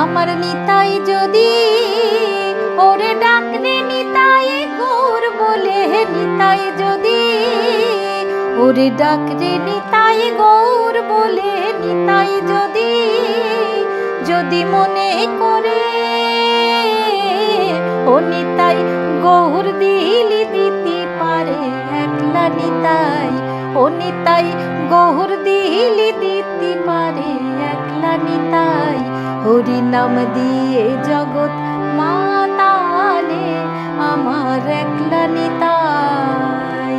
আমার নিতাই যদি ওরে ডাকরে নিতাই গোর বলে নিতাই যদি ওরে ডাকরে নিতাই গৌর বলে নিতাই যদি যদি মনে করে ও নিতাই গৌর দিলি দিতে পারে, একলা নিতাই, ও নিতাই গৌর দিলি দিতে পারে, একলা নিতাই। হরি নাম দিয়ে জগৎ মাতালে আমার একলা নিতাই।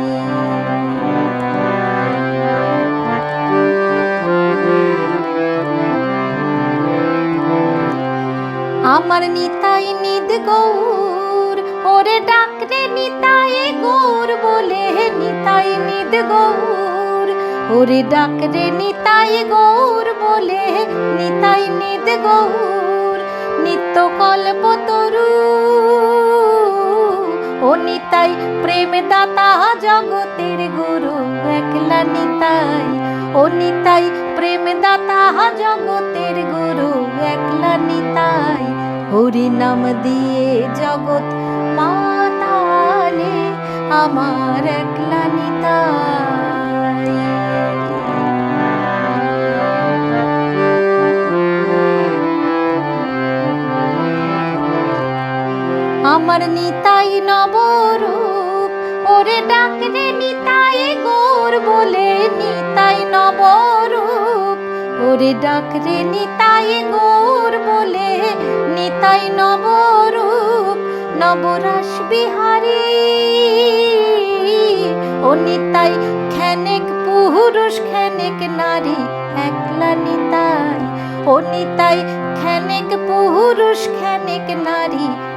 আমার নিতাই নিদ গৌর, ওরে ডাকরে নিতাই গৌর বলে, নিতাই নিদ গৌর। ওরে ডাক রে, নিতাই গৌর বলে, নিতাই নিদ গৌর, নিত্য কল্প তরু। ও নিতাই প্রেম দাতা জগতের গুরু, একলা নিতাই। ও নিতাই প্রেম দাতা জগতের গুরু, একলা নিতাই। হরি নাম দিয়ে জগৎ মাতালে, আমার একলা নিতাই। আমার নিতাই নবরূপ। ওরে ডাকরে নিতাই গোর বলে নিতাই নবরূপ। ওরে ডাকরে নিতাই গোর বলে নিতাই নবরূপ। নবরাস বিহারী, ও নিতাই খেনেক পুরুষ, খেনেক নারী, একলা নিতাই। ও নিতাই খেনেক পুরুষ, খেনেক নারী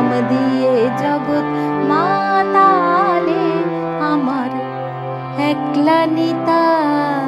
নাম দিয়ে জগৎ মাতালে আমার একলা নিতাই